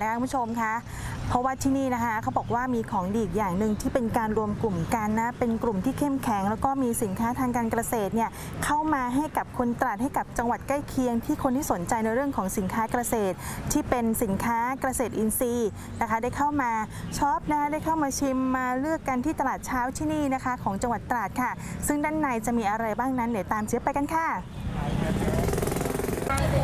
นะคะคุณผู้ชมคะเพราะว่าที่นี่นะคะเขาบอกว่ามีของดีอย่างหนึ่งที่เป็นการรวมกลุ่มกันนะเป็นกลุ่มที่เข้มแข็ง แล้วก็มีสินค้าทางการเกษตรเนี่ยเข้ามาให้กับคนตราดให้กับจังหวัดใกล้เคียง ที่คนที่สนใจในเรื่องของสินค้าเกษตร ที่เป็นสินค้าเกษตรอินทรีย์นะคะ ได้เข้ามาช็อปนะคะได้เข้ามาชิมมาเลือกกันที่ตลาดเช้าที่นี่นะคะ ของจังหวัดตราดค่ะ ซึ่งด้านในจะมีอะไรบ้างนั้นเดี๋ยวตามเจ๊ยไปกันค่ะ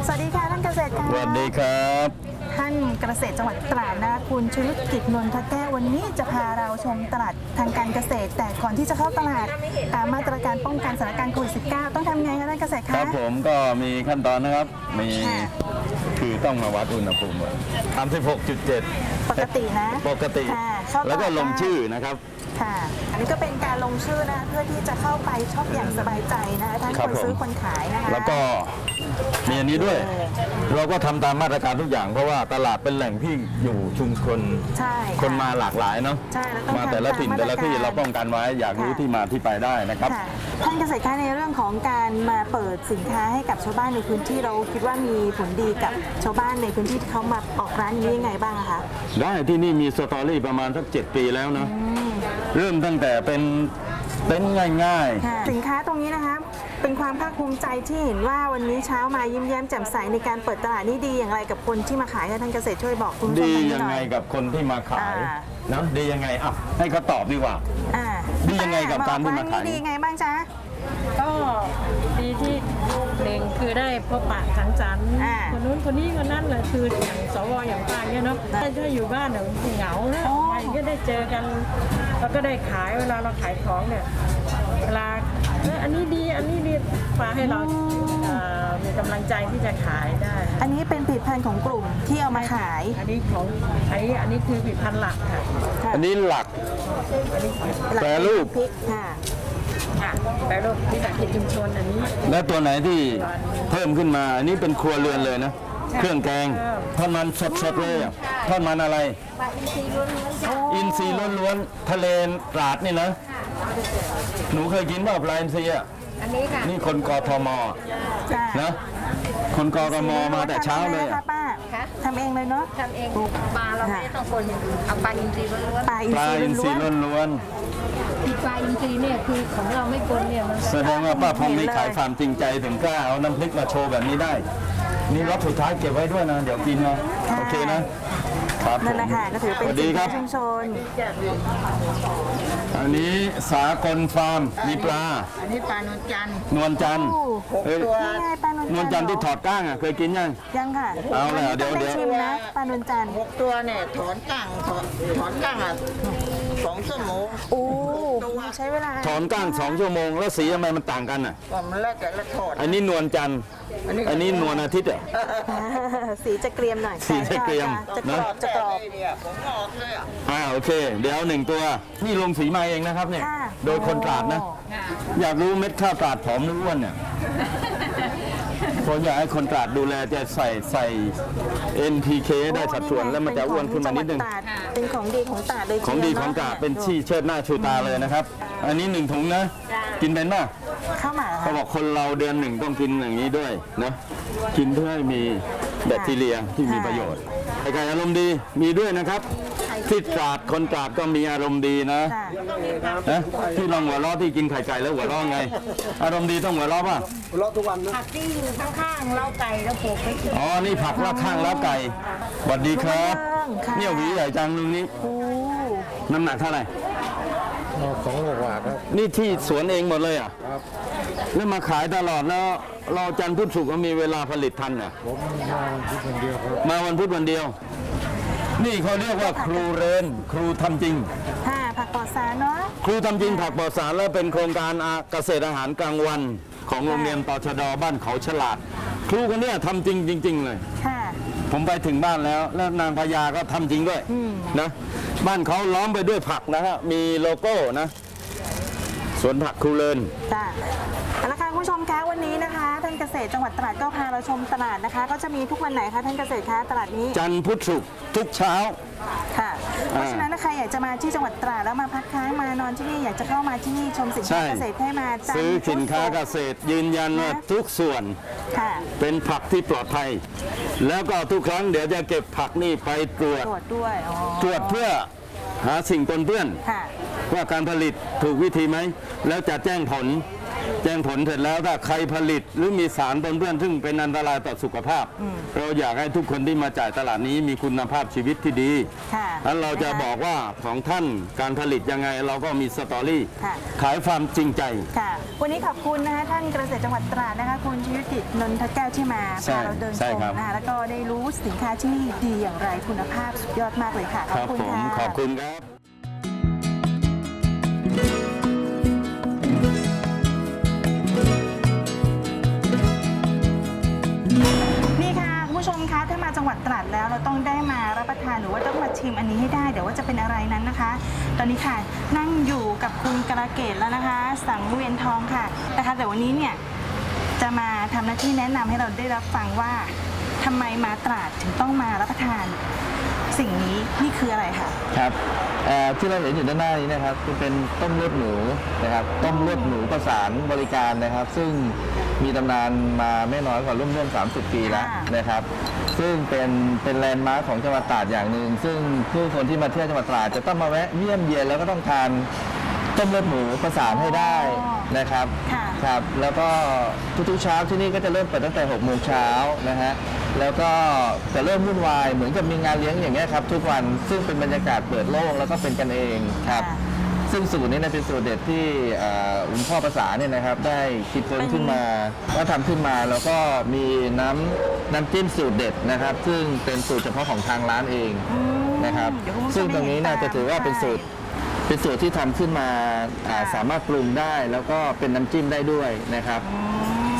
สวัสดีค่ะท่านเกษตรค่ะ สวัสดีครับ ท่านเกษตรจังหวัดตราดนะคะคุณชุลิกิจนนทแก้ววันนี้จะพาเราชมตลาดทางการเกษตร แต่ก่อนที่จะเข้าตลาดตามมาตรการป้องกันสถานการณ์โควิด -19 ต้องทำไงคะท่านเกษตรคคะรับผมก็มีขั้นตอนนะครับมีค่ะคือต้องมาวัดอุณหภูมิก่อน36.7 ปกตินะปกติ ค่ะเข้าตาด แล้วก็ลงชื่อนะครับ ค่ะ อันนี้ก็เป็นการลงชื่อนะคะเพื่อที่จะเข้าไปชอบอย่างสบายใจนะคะทั้งครัคบนซื้อผมคนขายนะคะ แล้วก็มีอันนี้ด้วย เราก็ทำตามมาตรการทุกอย่างเพราะว่าตลาดเป็นแหล่งที่อยู่ชุมชนใช่ะคนมาหลากหลายเนาะใช่แล้วต้องมาแต่ละทำตามถิ่นแต่ละที่มาตรการเราป้องกันไว้อยากรู้ค่ะ ที่มาที่ไปได้นะครับ ค่ะท่านเกษตรคะในเรื่องของการมาเปิดสินค้าให้กับชาวบ้านในพื้นที่เราคิดว่ามีผลดีกับชาวบ้านในพื้นที่ที่เขามาออกร้านนี้ยังไงบ้างอะคะได้ที่นี่มีสตอรี่ประมาณสักเจ็ดปีแล้วนะ เริ่มตั้งแต่เป็นเต็นท์ง่าย ๆ ค่ะสินค้าตรงนี้นะคะ เป็นความภาคภูมิใจที่เห็นว่าวันนี้เช้ามายิ้มแย้มแจ่มใสในการเปิดตลาดนี่ดีอย่างไรกับคนที่มาขายคะท่านเกษตรช่วยบอกคุณผู้ชมดีทางนี้ยังหน่ไงอย กับคนที่มาขายอ่า นะดียังไงอะให้เขาตอบดีกว่า อ่าดียังไงกับการที่มาขายบอกว่นี่ดียังไงบ้างจ๊ะ ก็ดีที่หนึ่ง คือได้พบปะสังสรรค์อ่าคนนู้นคนนี้คนนั้นแหละคืออย่างสวอย่างป้าเนี่ยเนาะถ้าถ้าอยู่บ้านเนี่ยเหงานะอ๋อ ไปก็ได้เจอกันแล้วก็ได้ขายเวลาเราขายของเนี่ยเวลาเอ้ยอันนี้ดีอันนี้ดีมาให้เราเอ่อมีกำลังใจที่จะขายได้ อันนี้เป็นผลิตภัณฑ์ของกลุ่มที่เอามาขายอันนี้ของอันนี้อันนี้คือผลิตภัณฑ์หลักค่ะค่ะอันนี้หลัก อันนี้แปรรูป พริกค่ะ ค่ะแปรรูปวิสาหกิจชุมชนอันนี้ และตัวไหนที่เพิ่มขึ้นมา อันนี้เป็นครัวเรือนเลยนะ เครื่องแกงทอดมันสดๆเลยอะทอดมันอะไรอินทรีย์ล้วนๆทะเลตราดนี่นะ หนูเคยกินเปล่าปลาอินทรีย์อะอันนี้ค่ะ นี่คนกทมจ้ะนะ คนกทมมาแต่เช้าเลยทำองอะนะคะป้าคะ ทำเองเลยเนาะ ทำเองปลาเราไม่ได้ต้องคนอย่างอื่นเอาปลาอินทรีย์ล้วนปลาอินปลาทรีอินย์ทรีล้ย์วนล้วนๆที่ปลาอินทรีย์เนี่ยคือของเราไม่คนเนี่ยมันๆแสดงว่าป้าพรหมนี่ขายความจริงใจถึงกล้าเอาน้ำพริกมาโชว์แบบนี้ได้ นี่รอบสุดท้ายเก็บไว้ด้วยนะ เดี๋ยวกินนะ โอเคนะ ครับๆนั่นแหละค่ะก็ถือเป็นสวัสดีครับ ชุมชนอันนี้สากลฟาร์มมีปลา อันนี้ปลานวลจันทร์ นวลจันทร์เอ้ยนี่ไงปลานวลนวลจันทร์ที่ถอดก้างอะเคยกินยัง ยังค่ะเอาเลยเหรอเดี๋ยวต้องเดี๋ยวชิมนะปลานวลจันทร์ หกตัวเนี่ยถอนก้างถอนถอนก้างอะ สองชั่วโมงโอ้ใช้เวลาถอนก้างสองชั่วโมง แล้วสีทำไมมันต่างกันอะ ว่ามันแล้วแต่ละถอดอันนี้นวลจันทร์อันนี้นวลอาทิตย์อะ สีจะเกรียมหน่อยสีจะเกรียมจะกรนะ อบจะกรอบเนี่ยผมออกเลยอะอ่าโอเค เดี๋ยวหนึ่งตัวนี่ลงสีมาเองนะครับเนี่ย ค่ะ โดยคนตราดนะ อยากรู้เม็ดข้าวตราดผอมหรืออ้วนเนี่ยผมอยากให้คนตราดดูแลจะใส่ใส่ NPK ได้สัดส่วนแล้วมันจะอ้วนขึ้นมานิดนึง เป็นของดีของตราดเลยของดีของตราดเป็นที่เชิดหน้าชูตาเลยนะครับ อันนี้หนึ่งถุงนะ กินเป็นป่ะข้าวหมาเขาบอกคนเราเดือนหนึ่งต้องกินอย่างนี้ด้วยนะกินเพื่อให้มีแบคทีเรียที่มีประโยชน์ไก่ไก่อารมณ์ดีมีด้วยนะครับ ที่ตราดคนตราดก็มีอารมณ์ดีนะค่ะนะที่ลองหัวเราะที่กินไข่ไก่แล้วหัวเราะไง อารมณ์ดีต้องหัวเราะป่ะผักที่อยู่ข้างๆเราไก่เราปลูกไปกินอ๋อนี่ผักละข้างแล้วไก่สวัสดีครับค่ะเนี่ยหวีใหญ่จังลุงนี้ โอ้น้ำหนักเท่าไหร่ สองโลกว่าครับ นี่ที่สวนเองหมดเลยอะครับ แล้วมาขายตลอดแล้ว เราจันทร์พุธศุกร์ก็มีเวลาผลิตทันอะผมมาวันที่คนเดียวครับ มาวันพุธวันเดียว นี่เขาเรียกว่าครูเรนครูทำจริง ค่ะผักปลอดสารเนาะ ครูทำจริงผักปลอดสารและเป็นโครงการอาเกษตรอาหารกลางวัน ของโรงเรียนตชดบ้านเขาฉลาด ครูคนเนี้ยทำจริงจริง ๆ เลย ค่ะ ผมไปถึงบ้านแล้ว แล้วนางพญาก็ทำจริงด้วยนะบ้านเขาล้อมไปด้วยผักนะฮะมีโลโก้นะสวนผักครูเรินจ้ะเอาละค่ะคุณผู้ชมคะวันนี้นะคะท่าน เกษตรจังหวัดตราดก็พาเราชมตลาดนะคะ ก็จะมีทุกวันไหนคะท่านเกษตรคะตลาดนี้จันทร์พุธศุกร์ทุกเช้า ค่ะ เพราะฉะนั้นถ้าใครอยากจะมาที่จังหวัดตราดแล้วมาพักค้างมานอนที่นี่อยากจะเข้ามาที่นี่ชมสินใช่ค้าเกษตรให้มาจันทร์ซื้อสินค้าเกษตรยืนยันว่าทุกส่วนค่ะ เป็นผักที่ปลอดภัย แล้วก็ทุกครั้งเดี๋ยวจะเก็บผักนี่ไปตรวจ ตรวจด้วยอ๋อตรวจเพื่อหาสิ่งปนเปื้อน ค่ะ ว่าการผลิตถูกวิธีไหม แล้วจะแจ้งผล แจ้งผลเสร็จแล้วถ้าใครผลิตหรือมีสารปนเปื้อนซึ่งเป็นอันตรายต่อสุขภาพ เราอยากให้ทุกคนที่มาจ่ายตลาดนี้มีคุณภาพชีวิตที่ดีค่ะแล้วเราจะบอกว่าของท่านการผลิตยังไงเราก็มีสตอรี่ ค่ะ ขายความจริงใจ ค่ะ วันนี้ขอบคุณนะคะท่านเกษตรจังหวัดตราดนะคะคุณชยุตินนทแก้วที่มาใช่พาเราเดินใช่ชมครับ นะคะแล้วก็ได้รู้สินค้าที่นี่ดีอย่างไรคุณภาพสุดยอดมากเลยค่ะขคอบรับคุณผมค่ะ ขอบคุณครับ ชมคะถ้ามาจังหวัดตราดแล้วเราต้องได้มารับประทานหรือว่าต้องมาชิมอันนี้ให้ได้เดี๋ยวว่าจะเป็นอะไรนั้นนะคะ ตอนนี้ค่ะนั่งอยู่กับคุณกระเกตแล้วนะคะ สังเวียนทองค่ะนะคะแต่วันนี้เนี่ยจะมาทำหน้าที่แนะนำให้เราได้รับฟังว่าทำไมมาตราดถึงต้องมารับประทาน สิ่งนี้นี่คืออะไรคะครับเอ่อที่เราเห็นอยู่ด้านหน้านี้นะครับคือเป็นต้มเลือดหมูนะครับต้มเลือดหมูประสานบริการนะครับ ซึ่งมีตำนานมาไม่น้อยกว่าร่วมร่วม30 ปีแล้วค่ะนะครับ ซึ่งเป็นเป็นแลนด์มาร์คของจังหวัดตราดอย่างหนึ่งซึ่งผู้คนที่มาเที่ยวจังหวัดตราดจะต้องมาแวะเยี่ยมเยียนแล้วก็ต้องทานต้มเลือดหมูประสานให้ได้นะครับ ค่ะครับแล้วก็ทุกๆเช้าที่นี่ก็จะเริ่มเปิดตั้งแต่6โมงเช้านะฮะแล้วก็จะเริ่มวุ่นวายเหมือนกับมีงานเลี้ยงอย่างเงี้ยครับทุกวันซึ่งเป็นบรรยากาศเปิดโล่งแล้วก็เป็นกันเองครับค่ะซึ่งสูตรนี้เนี่ยเป็นสูตรเด็ดที่เอ่อคุณพ่อภาษาเนี่ยนะครับ ได้คิดค้นขึ้นมาก็ทำขึ้นมาแล้วก็มีน้ำน้ำจิ้มสูตรเด็ดนะครับ ซึ่งเป็นสูตรเฉพาะของทางร้านเองนะครับเดี๋ยวคุณผู้ชมซึ่งตรงนี้น่าได้เห็นตามจะถือว่าเป็นสูตร เป็นสูตรที่ทำขึ้นมาอ่าค่ะสามารถปรุงได้แล้วก็เป็นน้ำจิ้มได้ด้วยนะครับ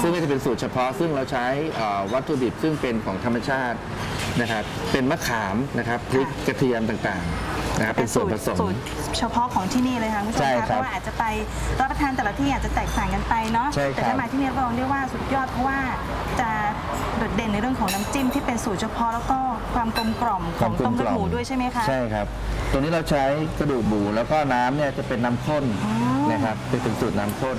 ซึ่งก็จะเป็นสูตรเฉพาะ ซึ่งเราใช้อ่าวัตถุดิบซึ่งเป็นของธรรมชาตินะครับ เป็นมะขามนะครับพริกกระเทียมต่างๆ นะครับเป็นส่วนผสม สูตรเฉพาะของที่นี่เลยค่ะคุณผู้ชมใช่คะคเพรับราะว่าอาจจะไปรับประทานแต่ละที่อาจจะแตกต่างกันไปเนาะใช่ครับแต่ถ้ามาที่นี่รับรองได้ว่าสุดยอดเพราะว่าจะโดดเด่นในเรื่องของน้ำจิ้มที่เป็นสูตรเฉพาะแล้วก็ความกลมกล่อมของต้มเลือดหมูด้วยใช่ไหมคะ ใช่ครับตรงนี้เราใช้กระดูกหมูแล้วก็น้ำเนี่ยจะเป็นน้ำข้นนะครับเป็นเป็นสูตรน้ำข้น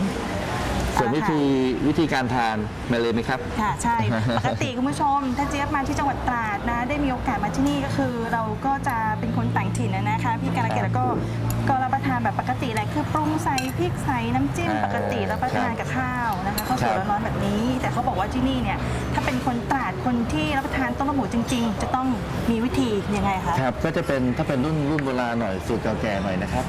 ส่วนวิธีวิธีการทานมาเลยไหมครับ ค่ะใช่ ปกติคุณผู้ชม ถ้าเจี๊ยบมาที่จังหวัดตราดนะ ได้มีโอกาสมาที่นี่ก็คือ เราก็จะเป็นคนต่างถิ่นนะนะคะ พี่การะเกดแล้วก็ก็รับประทานแบบปกติแหละคือปรุงใส่พริกใส่น้ำจิ้มอ่าปกติรับประทานกับข้าวนะคะข้าวสวยครับร้อนๆแบบนี้ แต่เขาบอกว่าที่นี่เนี่ยถ้าเป็นคนตราดคนที่รับประทานต้มเลือดหมูจริง ๆ จะต้องมีวิธียังไงคะ ครับก็จะเป็นถ้าเป็นรุ่นรุ่นโบราณหน่อยสูตรเก่าแก่หน่อยนะครับ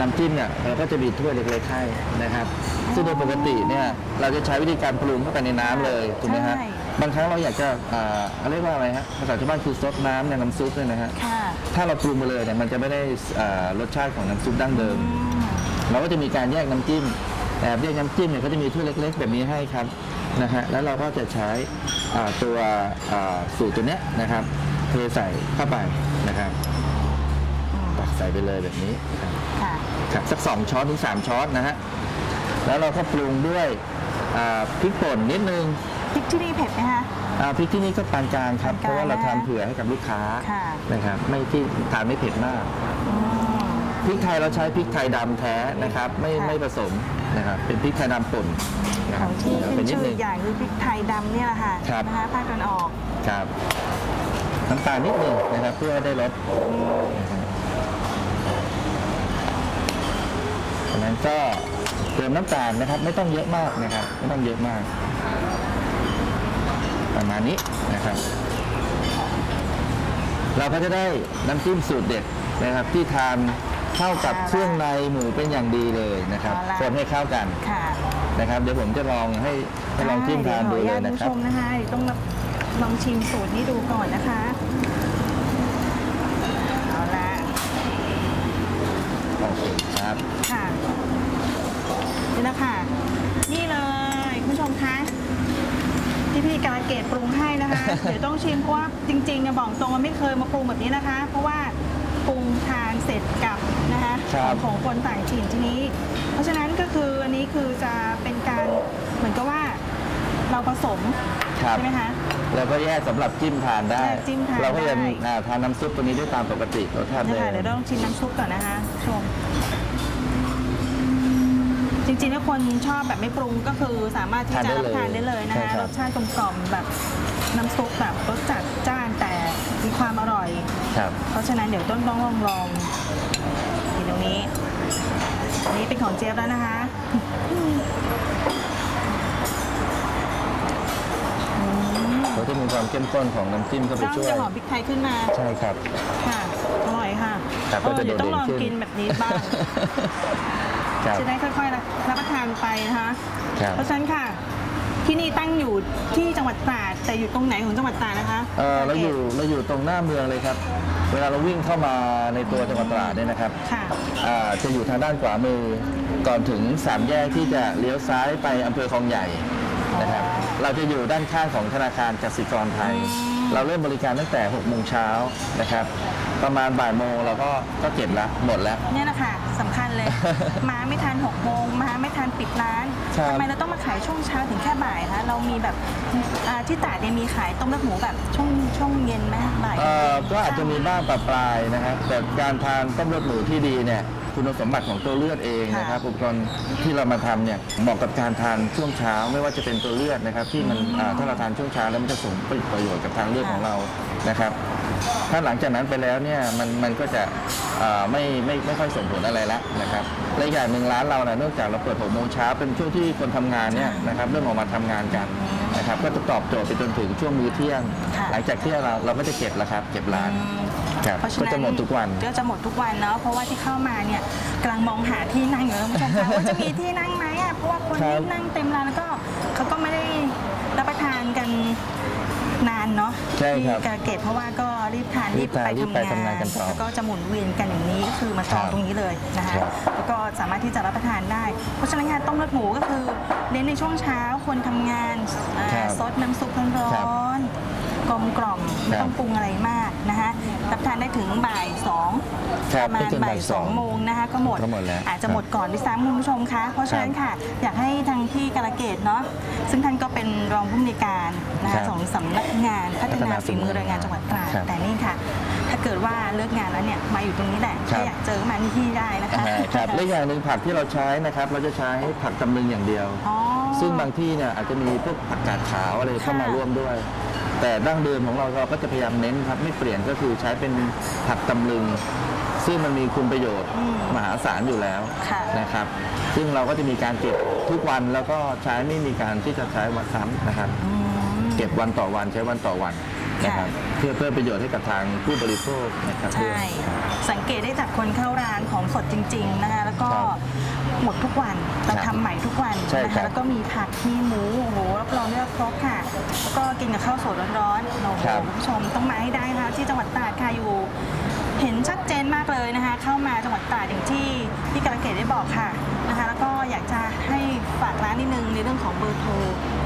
น้ำจิ้มเนี่ยเราก็จะมีถ้วยเล็กๆให้นะครับ ซึ่งโดยปกติเนี่ยเราจะใช้วิธีการปรุงเข้าไปในน้ำเลยถูกไหมฮะใช่ บางครั้งเราอยากจะอ่าเขาเรียกว่าอะไรฮะภาษาชาวบ้านคือซดน้ำในน้ำซุปเนี่ยนะฮะ ค่ะ ถ้าเราปรุงมาเลยเนี่ยมันจะไม่ได้อ่ารสชาติของน้ำซุปดั้งเดิม เราก็จะมีการแยกน้ำจิ้มแต่แยกน้ำจิ้มเนี่ยก็จะมีถ้วยเล็ก ๆ แบบนี้ให้ครับนะฮะแล้วเราก็จะใช้อ่าตัวอ่าสูตรตัวเนี้ยนะครับเทใส่เข้าไปนะครับตักใส่ไปเลยแบบนี้ครับ ค่ะ ครับสักสองช้อนถึงสามช้อนนะฮะแล้วเราก็ปรุงด้วยอ่าพริกป่นนิดนึงพริกที่นี่เผ็ดไหมคะ อ่าพริกที่นี่ก็ปานกลางครับ ปานกลางเพราะว่าเรานะคะทำเผื่อให้กับลูกค้าค่ะ นะครับไม่ที่ทานไม่เผ็ดมากพริกไทยเราใช้พริกไทยดำแท้นะครับไม่ค่ะ ไม่ผสมนะครับเป็นพริกไทยดำป่นนะคขรัอบงที่เอาขึ้ไปนนิดชื่อนึอีงกอย่างคือพริกไทยดำเนี่ยแหละค่ะครับ นะคะภาคตะวันออก ครับน้ำตาลนิดนึงนะครับเพื่อให้ได้รสนะครับ จากนั้นก็เติมน้ำตาลนะครับ ไม่ต้องเยอะมากนะครับ ไม่ต้องเยอะมาก ประมาณนี้นะครับ เราก็จะได้น้ำจิ้มสูตรเด็ดนะครับ ที่ทานเข้ากับเอาละเครื่องในหมูเป็นอย่างดีเลยนะครับเอาละคนให้เข้ากันค่ะนะครับ เดี๋ยวผมจะลองให้ให้ลองจิ้มทานดูเลยนะคขรัอบอนุญาตคุณผู้ชมนะคะเดี๋ยวต้องลองชิมสูตรนี้ดูก่อนนะคะ เอาละ โอเคครับ ค่ะ นี่นะคะนี่เลยคุณผู้ชมคะที่พี่การะเกดปรุงให้นะคะ เดี๋ยวต้องชิมเพราะว่าจริงๆเนี่ยบอกตรงว่าไม่เคยมาปรุงแบบนี้นะคะ เพราะว่าปรุงทานเสร็จกับนะคะครับของของคนต่างถิ่นทีนี้ เพราะฉะนั้นก็คืออันนี้คือจะเป็นการเหมือนกับว่าเราผสมครับ ใช่ไหมคะ แล้วก็แยกสำหรับจิ้มทานได้ แยกจิ้มทานเราก็ยังได้ อ่าทานน้ำซุปตัวนี้ได้ตามปกติรสชาตินะเดิคะมเดี๋ยวต้องชิมน้ำซุปก่อนนะคะชม จริงๆถ้าคนชอบแบบไม่ปรุงก็คือสามารถที่จะรับทานได้เลยนะคะรสชาติกลมกล่อมแบบน้ำซุปแบบรสจัดจ้านแต่มีความอร่อย ครับ เพราะฉะนั้นเดี๋ยวต้นต้องลองลองกินตรงนี้ อันนี้เป็นของเจี๊ยบแล้วนะคะเขาจะมีความเข้มข้นของน้ำจิ้มเข้าไปต้องช่วยจะหอมพริกไทยขึ้นมา ใช่ครับ ค่ะ อร่อยค่ะครับเอก็อจะเดี๋ยวต้องลองโดดเด่นขึ้นกินแบบนี้บ้าง ครับ จะได้ค่อยๆรับประทานไปนะคะครับเพราะฉะนั้นค่ะ ที่นี่ตั้งอยู่ที่จังหวัดตราดแต่อยู่ตรงไหนของจังหวัดตราดนะคะเอ่อเราอยู่เราอยู่ตรงหน้าเมืองเลยครับ เวลาเราวิ่งเข้ามาในตัวจังหวัดตราดเนี่ยนะครับค่ะ อ่าจะอยู่ทางด้านขวามือก่อนถึงสามแยกที่จะเลี้ยวซ้ายไปอำเภอคลองใหญ่นะครับ เราจะอยู่ด้านข้างของธนาคารกสิกรไทย เราเริ่มบริการตั้งแต่6โมงเช้านะครับ ประมาณบ่ายโมงเราก็ก็เก็บละหมดแล้ว เนี่ยนะคะสำคัญเลย มาไม่ทัน6โมงมาไม่ทันปิดร้านครับ ทำไมเราต้องมาขายช่วงเช้าถึงแค่บ่ายคะเรามีแบบอ่าที่ตราดเนี่ยมีขายต้มเลือดหมูแบบช่วงช่วงเย็นไหมบ่ายเอ่อก็อาจจะมีบ้างปะปลายนะครับ แต่การทานต้มเลือดหมูที่ดีเนี่ยคุณสมบัติของตัวเลือดเองนะครับอุปกรณ์ที่เรามาทำเนี่ยเหมาะกับการทานช่วงเช้า ไม่ว่าจะเป็นตัวเลือดนะครับ ที่มันอ่าถ้าเราทานช่วงเช้าแล้วมันจะส่งประโยชน์กับทางเลือดของเรานะครับ ถ้าหลังจากนั้นไปแล้วเนี่ยมันมันก็จะอ่าไม่ไม่ไม่ค่อยส่งผลอะไรแล้วนะครับและอีกอย่างหนึ่งร้านเราเนี่ยเนื่องจากเราเปิด6โมงเช้าเป็นช่วงที่คนทำงานเนี่ยนะครับเริ่มออกมาทำงานกันนะครับก็จะตอบโจทย์ไปจนถึงช่วงมื้อเที่ยง หลังจากเที่ยงเราเราก็จะเก็บแล้วครับ เก็บร้านอืมครับเพราะฉะก็นั้นจะหมดทุกวันก็จะหมดทุกวันเนาะเพราะว่าที่เข้ามาเนี่ยกำลังมองหาที่นั่งอยู่นะคุณผู้ชมคะว่าจะมีที่นั่งไหมอะเพราะว่าคนครับที่นั่งเต็มร้านแล้วก็เขาก็ไม่ได้ เนาะใช่ครับที่กระเกตเพราะว่าก็รีบทานรีรีบบทานไปรีบทำไปงานทำงานกันต่อแล้วก็จะหมุนเวียนกันอย่างนี้ก็คือมาจองครับตรงนี้เลยนะคะครับ แล้วก็สามารถที่จะรับประทานได้ เพราะฉะนั้นงานต้มเลือดหมูก็คือเน้นในช่วงเช้าคนทำงานอ่าครับซดน้ำซุปร้ครับอนๆ กลมกล่อมไม่ครับต้องปรุงอะไรมากนะคะรับประทานได้ถึงบ่ายสองครับประมาไม่ณเกินบ่าบ่ายยสองสองโมงนะคะก็หมด ก็หมดแล้วอาจจะหมดก่อนด้วยซ้ำคุณผู้ชมคะ เพราะฉะนั้นค่ะ อยากให้ทางที่กาลเกตเนาะซึ่งท่านก็เป็นรองผู้อำนวยการนะครัคะบของสำนักงานพัฒพัฒนานาฝีมือแรงงานจังหวัดตราดครับแต่นี่ค่ะ ถ้าเกิดว่าเลิกงานแล้วเนี่ยมาอยู่ตรงนี้แหละครับ ถ้าอยากเจอก็มาที่นี่ได้นะคะ อ่าครับและอย่างหนึ่งผักที่เราใช้นะครับ เราจะใช้ผักตำลึงอย่างเดียว อ๋อ ซึ่งบางที่เนี่ยอาจจะมีพวกผักกาดขาวอะไรเข้ามาค่ะร่วมด้วย แต่ดั้งเดิมของเราเราก็จะพยายามเน้นครับไม่เปลี่ยนก็คือใช้เป็นผักตำลึง ซึ่งมันมีคุณประโยชน์มหาศาลอยู่แล้วค่ะนะครับ ซึ่งเราก็จะมีการเก็บทุกวันแล้วก็ใช้ไม่มีการที่จะใช้วันซ้ำนะครับอืมเก็บวันต่อวันใช้วันต่อวัน นะครับเพื่อเพิ่มประโยชน์ให้กับทางผู้บริโภคนะครับใช่ สังเกตได้จากคนเข้าร้านของสดจริง ๆ นะคะ แล้วก็ครับหมดทุกวันเราครับทำใหม่ทุกวันใช่นะครัคะบแล้วก็มีผักมีหมูโอ้โหรับรองได้ว่าครบค่ะแล้วก็กินกับข้าวสวยร้อนๆโอ้โหครับคุณผู้ชมต้องมาให้ได้นะคะที่จังหวัดตราดค่ะอยู่เห็นชัดเจนมากเลยนะคะ เข้ามาจังหวัดตราดอย่างที่ที่กระเกดได้บอกค่ะนะคะ แล้วก็อยากจะให้ฝากร้านนิดนึงในเรื่องของเบอร์โทรจองโต๊ะ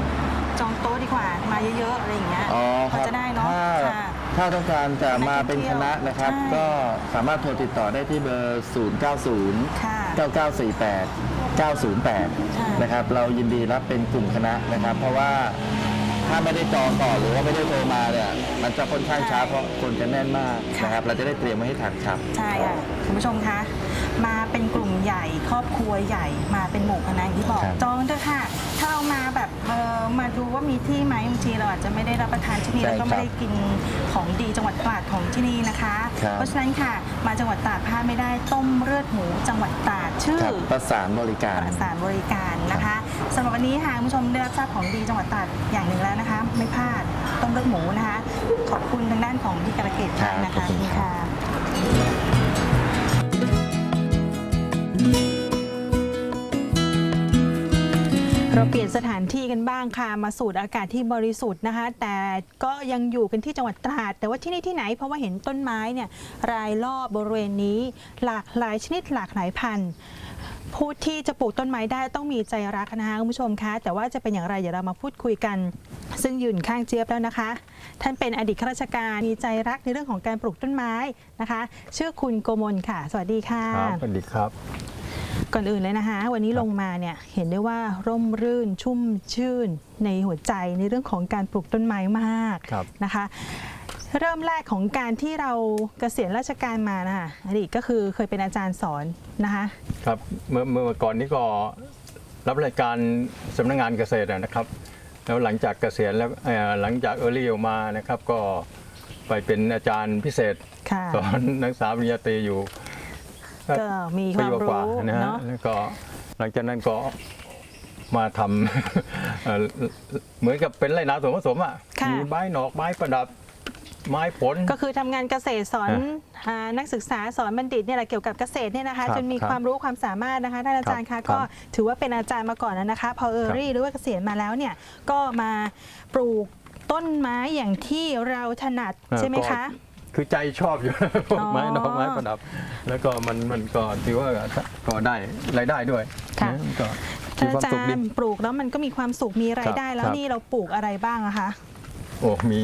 ดีกว่า มาเยอะๆอะไรอย่างเงี้ยอ๋อคพอรับจะได้เนาะถ้าค่ะ ถ้าต้องการจะมาเป็นคณะนะครับ ใช่ ก็สามารถโทรติดต่อได้ที่เบอร์ 0 9 0 ค่ะ 9 9 4 8 908 นะครับ เรายินดีรับเป็นกลุ่มคณะนะครับ เพราะว่าถ้าไม่ได้จองก่อนหรือว่าไม่ได้โทรมาเนี่ย มันจะค่อนข้างช้าเพราะคนจะแน่นมากนะครับ เราจะได้เตรียมไว้ให้ทันครับ ใช่ค่ะ คุณผู้ชมคะ มาเป็นกลุ่มใหญ่ ครอบครัวใหญ่มาเป็นหมู่คณะอย่างที่บอกครับจองเถอะค่ะถ้าเรามาแบบเออมาดูว่ามีที่ไหมบางทีเราอาจจะไม่ได้รับประทานที่นี่ใช่แล้วก็ครับไม่ได้กินของดีจังหวัดตราดของที่นี่นะคะ ครับ เพราะฉะนั้นค่ะมาจังหวัดตราดพลาดไม่ได้ต้มเลือดหมูจังหวัดตราดชื่อ ครับประสานบริการ ประสานบริการนะคะสำหรับวันนี้ค่ะคุณผู้ชมได้รับทราบของดีจังหวัดตราดอย่างหนึ่งแล้วนะคะ ไม่พลาดต้มเลือดหมูนะคะ ขอบคุณทางด้านของพี่กระเกตมากนะครัคะบขอบคุณครับ ค่ะ เราเปลี่ยนสถานที่กันบ้างค่ะ มาสูดอากาศที่บริสุทธิ์นะคะ แต่ก็ยังอยู่กันที่จังหวัดตราด แต่ว่าที่นี่ที่ไหนเพราะว่าเห็นต้นไม้เนี่ยรายรอบบริเวณนี้หลากหลายชนิดหลากหลายพันธุ์ผู้ที่จะปลูกต้นไม้ได้ต้องมีใจรักนะคะคุณผู้ชมคะ แต่ว่าจะเป็นอย่างไรเดี๋ยวเรามาพูดคุยกัน ซึ่งยืนข้างเจี๊ยบแล้วนะคะ ท่านเป็นอดีตข้าราชการมีใจรักในเรื่องของการปลูกต้นไม้นะคะ ชื่อคุณโกมลค่ะ สวัสดีค่ะ ครับสวัสดีครับ ก่อนอื่นเลยนะคะ วันนี้ลงมาเนี่ยเห็นได้ว่าร่มรื่นชุ่มชื่นในหัวใจในเรื่องของการปลูกต้นไม้มากครับนะคะ เริ่มแรกของการที่เราเกษียณราชการมานะคะอดีตก็คือเคยเป็นอาจารย์สอนนะคะครับเมื่อเมื่อก่อนนี้ก็รับรายการสำนักงานเกษตรนะครับ แล้วหลังจากเกษียณแล้วเอ่อหลังจากเออรี่ออกมานะครับก็ไปเป็นอาจารย์พิเศษค่ะสอนนักศึกษาปริญญาตรีอยู่ ก็มีความปีกว่ารู้ๆนะฮะเนาะแล้วก็หลังจากนั้นก็มาทำเอ่อเหมือนกับเป็นไรนาสวนผสมอะค่ะมีไม้หนอกไม้ประดับไม้ผลก็คือทำงานเกษตรสอนฮะอ่านักศึกษาสอนบัณฑิตเนี่ยแหละเกี่ยวกับเกษตรเนี่ยนะคะครับจนมีครับความรู้ความสามารถนะคะท่านอาจารย์ครัคะบก็ครับถือว่าเป็นอาจารย์มาก่อนนะคะ พอเออรี่หรือว่าเกษียณมาแล้วเนี่ยก็มาปลูกต้นไม้อย่างที่เราถนัดเอ่อใช่ไหมก็คะ คือใจชอบอยู่ พวกอ๋อไม้ดอกไม้ประดับ แล้วก็มันมันก็ถือว่าก็ได้รายได้ด้วยค่ะ นะก็มีท่านความอาจาสุขดีรย์ปลูกแล้วมันก็มีความสุขมีรายได้ ครับแล้วครับ นี่เราปลูกอะไรบ้างอะคะ โอ้มี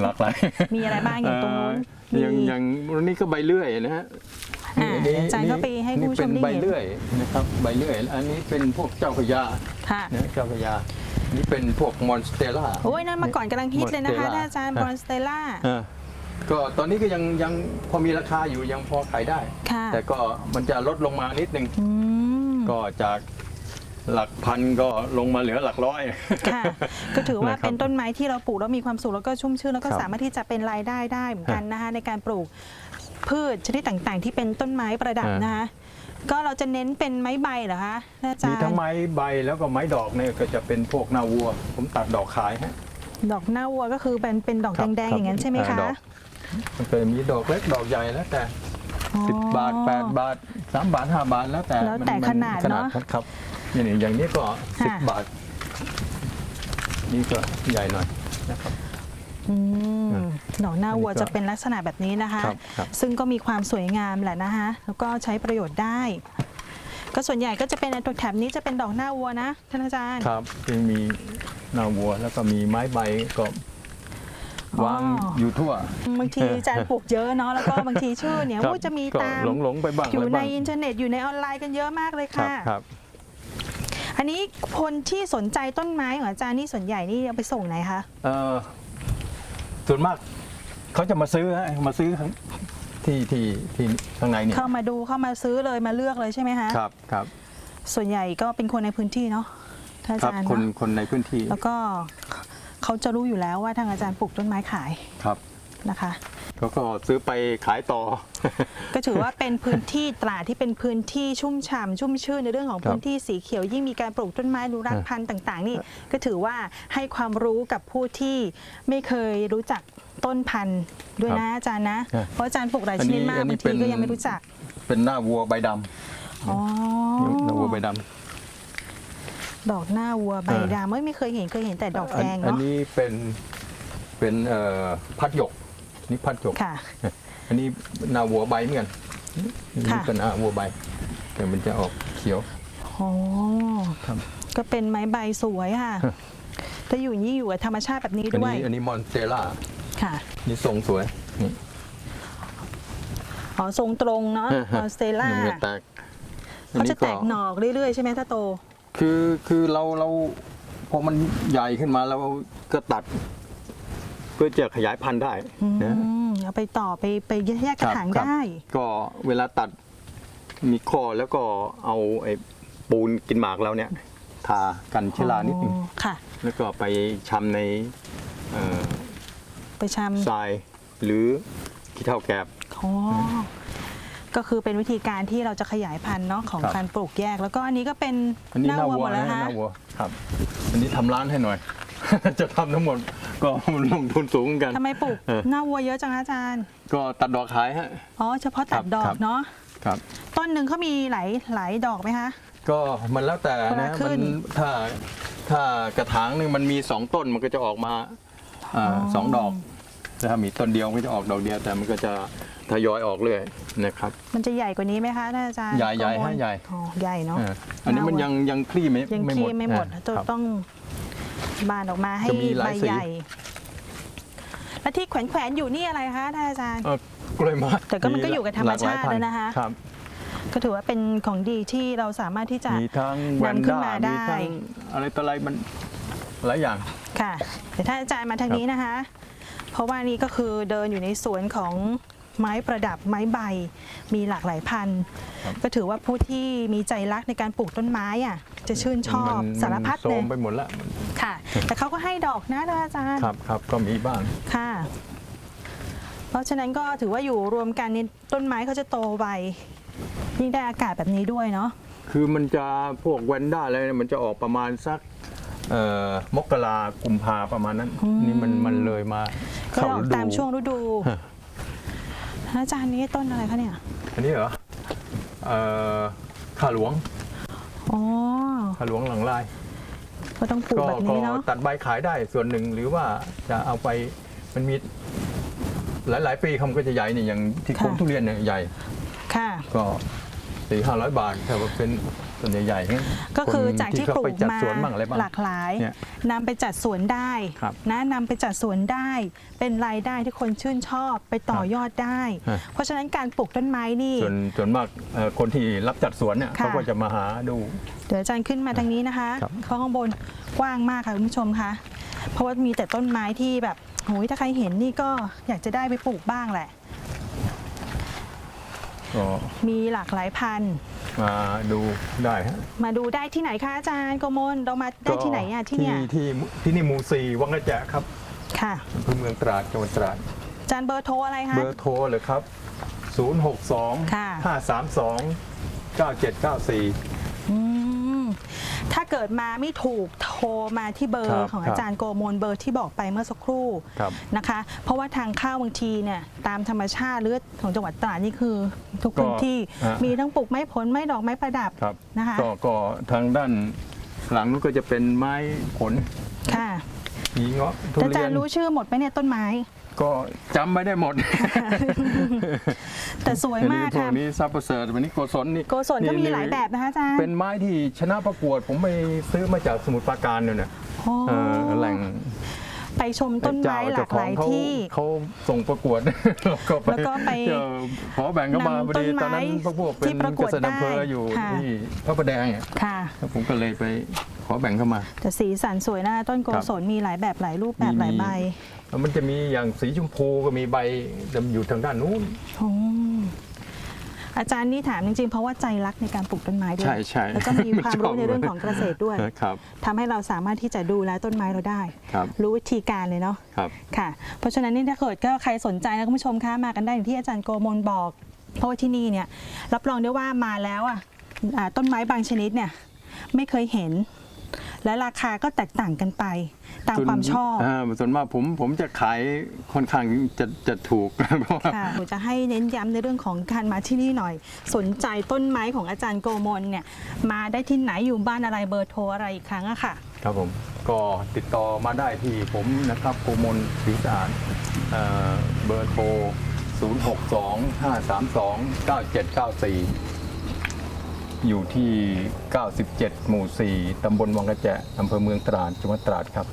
หลากหลายมีอะไรบ้างอย่างตรงนู้นเอ่ออย่างมี อย่างนี่ก็ใบเลื่อยนะฮะอ่านี่อาจารย์ก็ไปให้คุณผู้ชมนี่ได้เป็นใบเห็น เลื่อยนะครับใบเลื่อยอันนี้เป็นพวกเจ้าพญาค่ะนะเจ้าพญานี่เป็นพวกมอนสเตล่า โอ้ยนั่นมาก่อนกำลังฮิตเลยนะคะ Monstera ท่านอาจารย์บอนสเตล่า อ่า ก็ตอนนี้ก็ยังยังพอมีราคาอยู่ยังพอขายได้ ค่ะแต่ก็มันจะลดลงมานิดนึง อืม ก็จากหลักพันก็ลงมาเหลือหลักร้อย ค่ะ ก็ถือว่านะครับเป็นต้นไม้ที่เราปลูกแล้วมีความสุขแล้วก็ชุ่มชื่นแล้วก็ครับสามารถที่จะเป็นรายได้ได้เหมือนกันนะคะในการปลูกพืชชนิดต่างๆ ที่เป็นต้นไม้ประดับอ่าน นะคะก็เราจะเน้นเป็นไม้ใบเหรอคะท่านอาจารมีย์ทั้งไม้ใบแล้วก็ไม้ดอกเนี่ยก็จะเป็นพวกนาวัว ผมตัดดอกขายฮะดอกหน้าวัวก็คือเป็นเป็นดอกครับแดงๆอย่างนั้นใช่ไหมอ่าคะ ดอก มันก็มีดอกเล็กดอกใหญ่แล้วแต่อ๋อสิบบาทแปดบาทสามบาทห้าบาทแล้วแต่แล้วแต่มัขนาดขนาดเนอะครับอย่างนี้อย่างนี้ก็สิบบาท นี่ก็ใหญ่หน่อยนะครับ อืมอ่าดอกหน้าวัวอันนี้ก็จะเป็นลักษณะแบบนี้นะคะ ครับครับ ซึ่งก็มีความสวยงามแหละนะคะแล้วก็ใช้ประโยชน์ได้ ก็ส่วนใหญ่ก็จะเป็นในตัวแถบนี้จะเป็นดอกหน้าวัวนะท่านอาจารย์ ครับที่มีนาวัวแล้วก็มีไม้ใบก็ วางอ๋อออยู่ทั่ว บางทีอาจารย์ปลูกเยอะเนาะแล้วก็บางทีชื่อเนี่ยครับอู้จะมีก็ตามหลงหลงๆไปบ้างอยู่อะไรในบ้างอินเทอร์เน็ตอยู่ในออนไลน์กันเยอะมากเลยครับค่ะ ครับ อันนี้คนที่สนใจต้นไม้ของอาจารย์นี่ส่วนใหญ่นี่เอาไปส่งไหนคะ เอ่อส่วนมากเขาจะมาซื้อฮะมาซื้อข้างที่ที่ที่ข้างในเนี่ยเข้ามาดูเข้ามาซื้อเลยมาเลือกเลยใช่ไหมคะครับครับส่วนใหญ่ก็เป็นคนในพื้นที่เนาะท่านอาครับจารย์คนเนาะคนในพื้นที่ แล้วก็ เขาจะรู้อยู่แล้วว่าทางอาจารย์ปลูกต้นไม้ขายครับนะคะ เขาก็ซื้อไปขายต่อ ก็ถือว่าเป็นพื้นที่ตราดที่เป็นพื้นที่ชุ่มฉ่ำชุ่มชื่นในเรื่องของครับพื้นที่สีเขียวยิ่งมีการปลูกต้นไม้อนุรักษ์พันธุ์ต่างๆ นี่ก็ถือว่าให้ความรู้กับผู้ที่ไม่เคยรู้จักต้นพันธุ์ด้วยนะอาจารย์นะครับเพราะอาจารย์ปลูกหลายอัชนนี้นิดมากอันนี้บางทีก็เป็นยังไม่รู้จัก เป็นหน้าวัวใบดอ๋อำหน้าวัวใบด ดอกหน้าวัวใบเออดำไม่ไม่เคยเห็นเคยเห็นแต่ดอกำอันแดงอันเนาะนี้เป็นเป็นเอ่อพัดหยกนี่พัดหยก ค่ะ อันนี้หน้าวัวใบเหมือนกันนี่ค่ะเป็นหน้าวัวใบ แต่มันจะออกเขียวอ๋อครับ ก็เป็นไม้ใบสวยค่ะถ้าอยู่ยิ่งอยู่กับธรรมชาติแบบนี้อันด้วยนี้อันนี้มอนสเตล่าค่ะนี่ทรงสวยนี่อ๋อทรงตรงเนาะมอนสเตล่ามันจะแตกเขาจะแตกหนอกเรื่อยๆใช่ไหมถ้าโต คือคือเราเราพอมันใหญ่ขึ้นมาแล้วก็ตัด เพื่อจะขยายพันธุ์ได้อืนะมเอาไปต่อไปไปแยกกระถางครับได้ ก็เวลาตัดมีข้อแล้วก็เอาไอ้ปูนกินหมากเราเนี่ยทากันเชื้อรานิดนึง อ๋อค่ะ แล้วก็ไปชำในเอ่อไปชทรายหรือขี้เถ้าแกบำอ๋อ ก็คือเป็นวิธีการที่เราจะขยายพันธุ์เนาะของครับ การปลูกแยก แล้วก็อันนี้ก็เป็นอันนี้หน้าหน้าวัววัหวมดแล้วนะฮะ หน้าวัวครับอันนี้ทำร้านให้หน่อย จะทำทั้งหมดก็มันลงทุนสูงเหมือนกัน ทำไมปลูกเออ หน้าวัวเยอะจังคะอาจารย์ ก็ตัดดอกขายฮะ อ๋อ เฉพาะตัดดอครักบ เนาะ ครับ ต้นหนึ่งเขามีหลายหลายดอกไหมคะ ก็มันแล้วแต่เวลานะขึ้มันนถ้าถ้ากระถางหนึงมันมีสองต้นมันก็จะออกมาอ่าอ๋อสองดอกถ้ามีต้นเดียวมันก็จะออกดอกเดียวแต่มันก็จะ ทยอยออกเรื่อยนะครับ มันจะใหญ่กว่านี้ไหมคะท่านอาจารย์ใหญ่ใหญ่ข้างบนฮะใหญ่ อ๋อใหญ่เนาะอ่าอันนี้มันยังยังคลี่ไม่ยังไม่คหมลี่ดไม่หมดอ่าจะครับ ต้องบานออกมาให้จะมีหใบลายสี ใหญ่และที่แขวนแขวนๆอยู่นี่อะไรคะท่านอาจารย์ เอ่อกล้วยไม้แต่ก็มันก็อยู่กับธรรมชาติหลกหลพันธุ์เลยนะคะ ครับก็ถือว่าเป็นของดีที่เราสามารถที่จะ มีทั้งแวนนำขึ้นด้ามามีได้ทั้งอะไรต่ออะไรมันหลายอย่าง ค่ะเดี๋ยวท่านอาจารย์มาทางนี้นะคะ เพราะว่านี่ก็คือเดินอยู่ในสวนของ ไม้ประดับไม้ใบ มีหลากหลายพันธุ์ก็ถือว่าผู้ที่มีใจรักในการปลูกต้นไม้อะจะชื่นชอบมันสารพัดมันโทเลรยมไปหมดละค่ะ แต่เขาก็ให้ดอกนะอาจารย์ ครับครับก็มีบ้าง ค่ะ เพราะฉะนั้นก็ถือว่าอยู่รวมกันนี่ต้นไม้เขาจะโตไวยิ่งได้อากาศแบบนี้ด้วยเนาะ คือมันจะพวกแวนด้าอะไรเนี่ยมันจะออกประมาณสักเอ่อมกรากุมภาประมาณนั้น นี่มันมันเลยมาก็เข้าออกฤดู ตามช่วงฤดู ฮะ อาจารย์นี้ต้นอะไรคะเนี่ย อันนี้เหรอเอ่อข้าหลวงอ๋อ ข้าหลวงหลังลาย ก็ต้องปลูกก็แบบก็นี้เนาะ ตัดใบขายได้ส่วนหนึ่งหรือว่าจะเอาไปมันมีหลาย ๆ ปีคำก็จะใหญ่เนี่ยอย่างที่กรมทุเรียนเนี่ยใหญ่ ค่ะ ก็สี่ห้าร้อยบาทแต่ว่าเป็น ส่วนใหญ่ๆเนี่ยก็คือคนจากที่เขาปลูไปกจัดมาสวนบ้างอะไรบ้างหลากหลายเนี่ยนำไปจัดสวนได้ครับนะนำไปจัดสวนได้ เป็นรายได้ที่คนชื่นชอบไปต่อยอดได้ฮะเพราะฉะนั้นการปลูกต้นไม้นี่ส่วนส่วนมากเอ่อคนที่รับจัดสวนเนี่ยค่ะเขาก็จะมาหาดูเดี๋ยวอาจารย์ขึ้นมาทางนี้นะคะครับเข้าข้างบนกว้างมากค่ะคุณผู้ชมคะเพราะว่ามีแต่ต้นไม้ที่แบบโอ้ยถ้าใครเห็นนี่ก็อยากจะได้ไปปลูกบ้างแหละก็มีหลากหลายพันธุ์ มาดูได้ฮะมาดูได้ที่ไหนคะอาจารย์โกมลเรามาได้ที่ไหนอะที่เนี่ยที่ที่นี่หมู่สี่วังกระแจครับค่ะอำเภอเมืองตราดจังหวัดตราดอาจารย์เบอร์โทรอะไรคะเบอร์โทรเลยครับ 062 ค่ะ 532 9794อืม ถ้าเกิดมาไม่ถูกโทรมาที่เบอครัร์บของอาจารย์โกมลเบอร์ที่บอกไปเมื่อสักครู่ครับนะคะ เพราะว่าทางเข้าบางทีเนี่ยตามธรรมชาติหรือของจังหวัดตราดนี่คือ ทุกก็พื้นที่ฮะมีทั้งปลูกไม้ผลไม้ดอกไม้ประดับครับนะคะก็ก็ทางด้านหลังนู้นก็จะเป็นไม้ผลค่ะมีเงาะทุอาเรีจายรนย์รู้ชื่อหมดไหมเนี่ยต้นไม้ ก็จำไม่ได้หมดแต่สวยมากพวค่ะกนี้ซับเปอร์เซิร์ตวันนี้โกศลนี่โกศลก็มีหลายแบบนะคะอาจารย์ เป็นไม้ที่ชนะประกวด ผมไปซื้อมาจากสมุทรปราการเนี่ยนะโอ้เออแหล่งไปชมต้นไม้หลากหลายเจ้ขอที่เขาเขาส่งประกวด แล้วก็ไปแล้วก็ไปเจอขอแบ่งก็มานำพอดีต้นไม้ตอนนั้นพวกพวกเป็ที่นประกเกวดษตรอำเภอได้อยู่ค่ะ ที่พระประแดงอะค่ะ แล้วผมก็เลยไปขอแบ่งเข้ามา แต่สีสันสวยนะต้นโกศลมีหลายแบบหลายรูปแบบหลายใบ แล้วมันจะมีอย่างสีชมพูก็มีใบอยู่ทางด้านนู้นอืมอาจารย์นี่ถามจริงๆ เพราะว่าใจรักในการปลูกต้นไม้ด้วย ใช่ใช่แล้วก็มีความรู้ในเรื่องของเกษตรด้วยครับทำให้เราสามารถที่จะดูแลต้นไม้เราได้ ครับ รู้วิธีการเลยเนาะครับค่ะ เพราะฉะนั้นนี่ถ้าเกิดก็ใครสนใจนะคุณผู้ชมคะมากันได้อย่างที่อาจารย์โกมลบอก เพราะว่าที่นี่เนี่ยรับรองได้ว่ามาแล้วอะอ่าต้นไม้บางชนิดเนี่ยไม่เคยเห็น และราคาก็แตกต่างกันไป ตามความชอบาส่วนมากผมผมจะขายค่อนข้างจะจะถูกเพราะว่าค่ะหนูจะให้เน้นย้ำในเรื่องของการมาที่นี่หน่อย สนใจต้นไม้ของอาจารย์โกมลเนี่ยมาได้ที่ไหนอยู่บ้านอะไรเบอร์โทรอะไรอีกครั้งอะค่ะ ครับผมก็ติดต่อมาได้ที่ผมนะครับโกมลศรีสะอาดเอ่อเบอร์โทร 062 532 9794 อยู่ที่ 97 หมู่ 4 ตำบลวังกระแจอำเภอเมืองตราด จังหวัดตราดครับ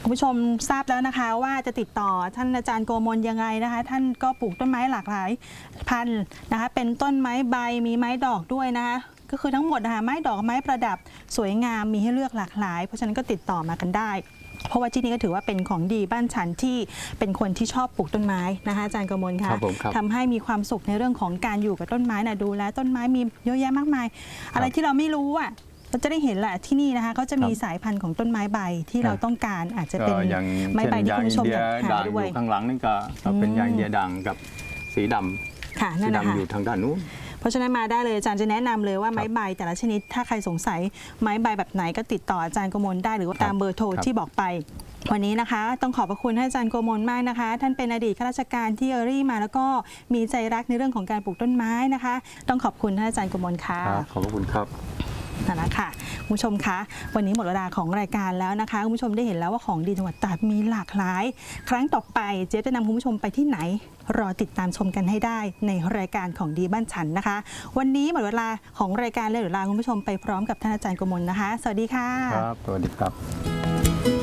คุณผู้ชมทราบแล้วนะคะ ว่าจะติดต่อท่านอาจารย์โกมลยังไงนะคะ ท่านก็ปลูกต้นไม้หลากหลายพันธุ์นะคะ เป็นต้นไม้ใบมีไม้ดอกด้วยนะคะก็คือทั้งหมดนะคะไม้ดอกไม้ประดับสวยงามมีให้เลือกหลากหลาย เพราะฉะนั้นก็ติดต่อมากันได้ เพราะว่าที่นี่ก็ถือว่าเป็นของดีบ้านฉันที่เป็นคนที่ชอบปลูกต้นไม้นะคะอาจารย์กมลคคะรับผมครับทำให้มีความสุขในเรื่องของการอยู่กับต้นไม้นะดูแลต้นไม้มีเยอะแยะมากมาย อะไรที่เราไม่รู้อะเราจะได้เห็นแหละที่นี่นะคะเขาจะมีสายพันธุ์ของต้นไม้ใบที่เราต้องการอาจจะเป็นก็อย่างไม้เช่นใบที่ยางคุณผู้ชมอินเดีอยยากหาด่างอด้วยยู่ข้างหลังนี่ก็ก็เป็นยางอินเดียด่างกับสีดำค่ะสีนั่นแหละดำค่ะอยู่ทางด้านนู้น เพราะฉะนั้นมาได้เลยอาจารย์จะแนะนำเลยว่าไม้ใบแต่ละชนิด ถ้าใครสงสัยไม้ใบแบบไหนก็ติดต่ออาจารย์โกมลได้หรือว่าครับตามเบอร์โทรครับที่บอกไปวันนี้นะคะต้องขอบพระคุณให้อาจารย์โกมลมากนะคะ ท่านเป็นอดีตข้าราชการที่เออรี่มาแล้วก็มีใจรักในเรื่องของการปลูกต้นไม้นะคะ ต้องขอบคุณท่านอาจารย์โกมลค่ะครับขอบพระคุณครับ นั่นแหละค่ะคุณผู้ชมคะ วันนี้หมดเวลาของรายการแล้วนะคะคุณผู้ชมได้เห็นแล้วว่าของดีจังหวัดตราดมีหลากหลาย ครั้งต่อไปเจ๊จะนำคุณผู้ชมไปที่ไหน รอติดตามชมกันให้ได้ในรายการของดีบ้านฉันนะคะ วันนี้หมดเวลาของรายการเลยเดี๋ยวลาคุณผู้ชมไปพร้อมกับท่านอาจารย์กมลนะคะ สวัสดีค่ะ ครับ สวัสดีครับ